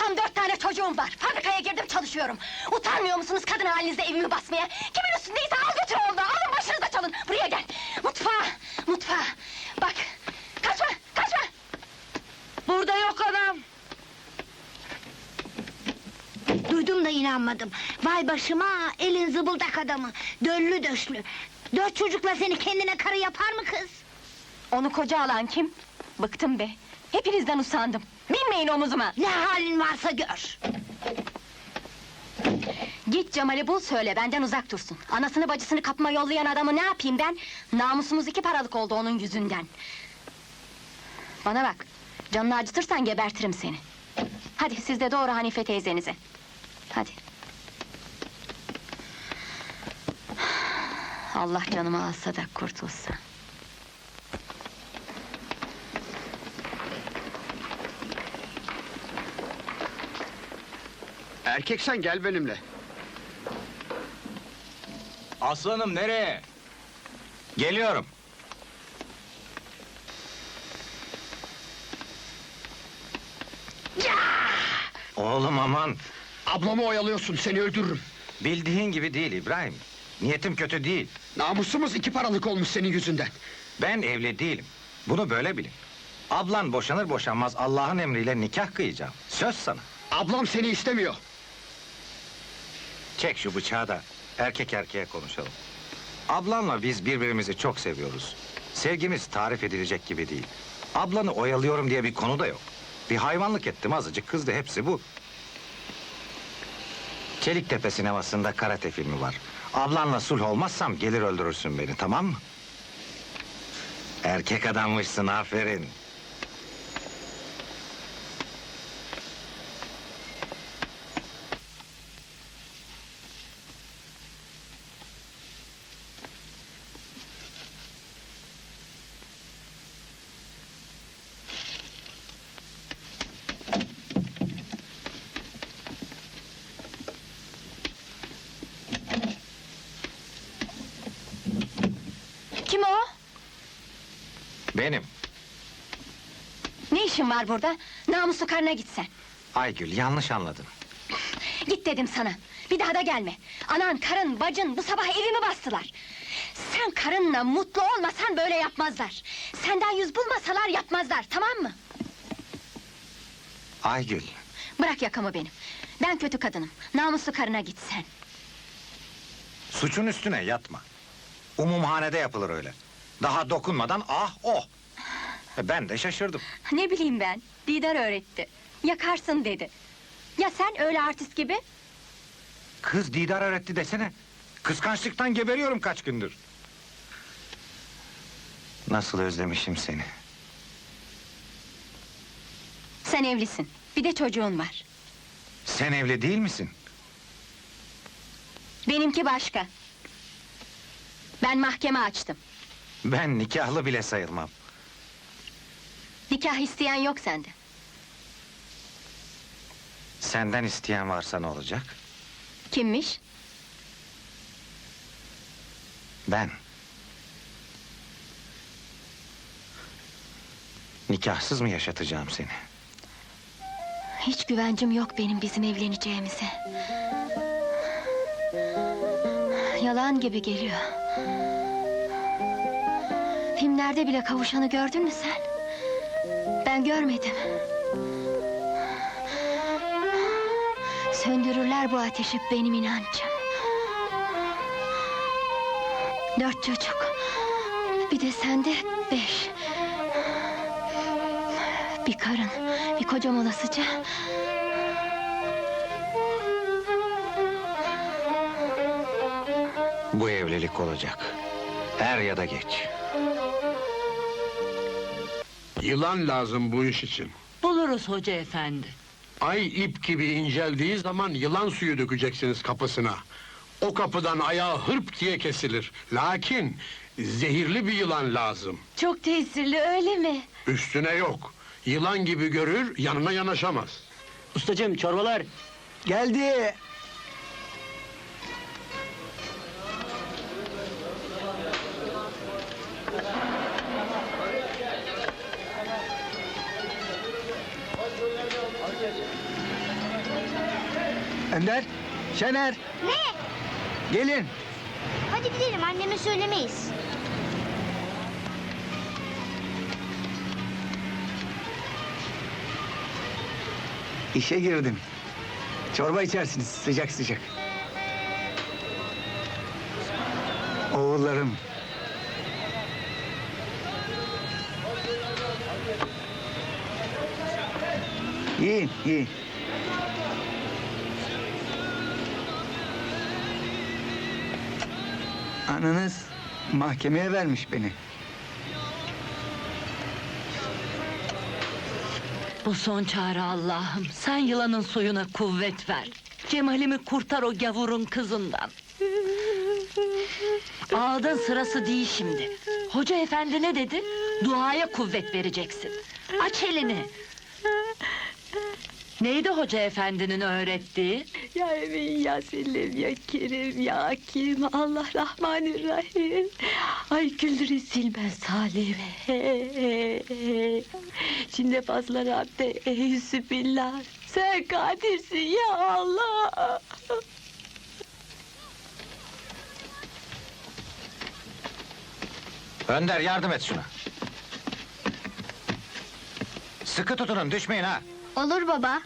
Tam dört tane çocuğum var. Fabrikaya girdim çalışıyorum. Utanmıyor musunuz kadın halinizde evimi basmaya? Kimin üstündeyse al götür oğlunu. Alın başınıza çalın. Buraya gel. Mutfağa. Mutfağa. Bak. Kaçma. Kaçma. Burada yok anam. Duydum da inanmadım. Vay başıma elin zıbıldak adamı. Döllü döşlü. Dört çocukla seni kendine karı yapar mı kız? Onu koca alan kim? Bıktım be. Hepinizden usandım. Binmeyin omuzuma. Ne halin varsa gör. Git Cemal'i bul söyle benden uzak dursun. Anasını bacısını kapıma yollayan adamı ne yapayım ben? Namusumuz iki paralık oldu onun yüzünden. Bana bak. Canını acıtırsan gebertirim seni. Hadi siz de doğru Hanife teyzenize. Hadi. Allah canımı alsa da kurtulsa. Erkeksen gel benimle. Aslanım nereye? Geliyorum. Oğlum aman. Ablamı oyalıyorsun, seni öldürürüm. Bildiğin gibi değil İbrahim. Niyetim kötü değil. Namusumuz iki paralık olmuş senin yüzünden. Ben evli değilim. Bunu böyle bilin. Ablan boşanır boşanmaz Allah'ın emriyle nikah kıyacağım. Söz sana. Ablam seni istemiyor. Çek şu bıçağı da erkek erkeğe konuşalım. Ablanla biz birbirimizi çok seviyoruz. Sevgimiz tarif edilecek gibi değil. Ablanı oyalıyorum diye bir konu da yok. Bir hayvanlık ettim azıcık kızdı hepsi bu. Çeliktepe sinemasında karate filmi var. Ablanla sulh olmazsam gelir öldürürsün beni tamam mı? Erkek adammışsın aferin. Kim o? Benim. Ne işin var burada? Namuslu karına gitsen. Aygül yanlış anladın. Git dedim sana. Bir daha da gelme. Anan, karın, bacın bu sabah evimi bastılar. Sen karınla mutlu olmasan böyle yapmazlar. Senden yüz bulmasalar yapmazlar, tamam mı? Aygül. Bırak yakamı benim. Ben kötü kadınım. Namuslu karına git sen. Suçun üstüne yatma. Umumhanede yapılır öyle. Daha dokunmadan ah oh. E, Ben de şaşırdım. Ne bileyim ben, Didar öğretti. Yakarsın dedi. Ya sen öyle artist gibi? Kız Didar öğretti desene. Kıskançlıktan geberiyorum kaç gündür. Nasıl özlemişim seni. Sen evlisin. Bir de çocuğun var. Sen evli değil misin? Benimki başka. Ben mahkeme açtım. Ben nikahlı bile sayılmam. Nikah isteyen yok sende. Senden isteyen varsa ne olacak? Kimmiş? Ben. Nikahsız mı yaşatacağım seni? Hiç güvencim yok benim bizim evleneceğimize. Yalan gibi geliyor. Filmlerde bile kavuşanı gördün mü sen? Ben görmedim. Söndürürler bu ateşi benim inancım. Dört çocuk. Bir de sende beş. Bir karın, bir kocam olasıca. Bu evlilik olacak. Er ya da geç. Yılan lazım bu iş için. Buluruz hoca efendi. Ay ip gibi inceldiği zaman yılan suyu dökeceksiniz kapısına. O kapıdan ayağı hırp diye kesilir. Lakin zehirli bir yılan lazım. Çok tesirli öyle mi? Üstüne yok. Yılan gibi görür, yanına yanaşamaz. Ustacığım çorbalar geldi. Ender, Şener, Ne? gelin. Hadi gidelim anneme söylemeyiz. İşe girdim. Çorba içersiniz sıcak sıcak. Oğullarım. Yiyin, yiyin. Ananız mahkemeye vermiş beni. Bu son çare Allah'ım. Sen yılanın suyuna kuvvet ver. Cemal'imi kurtar o gavurun kızından. Ağladın sırası değil şimdi. Hoca efendi ne dedi? Duaya kuvvet vereceksin. Aç elini. Neydi hoca efendinin öğrettiği? Ya Emin ya Selim ya Kerim ya Hakim Allah Rahmanirrahim Ay güldürün silmez Salim Hey, hey, hey. Şimdi fazla Rabbe eyyüzü billah Sen kadirsin ya Allah Önder yardım et şuna. Sıkı tutunun düşmeyin ha. Olur baba.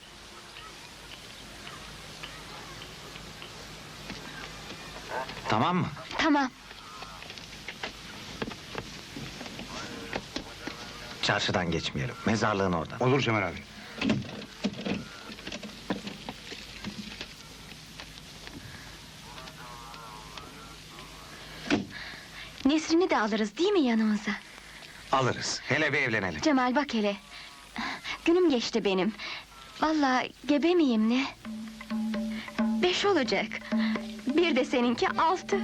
Tamam mı? Tamam. Çarşıdan geçmeyelim. Mezarlığın oradan. Olur Cemal abi. Nesrin'i de alırız değil mi yanımıza? Alırız. Hele bir evlenelim. Cemal bak hele. Günüm geçti benim. Vallahi gebe miyim ne? Beş olacak. Bir de seninki altı.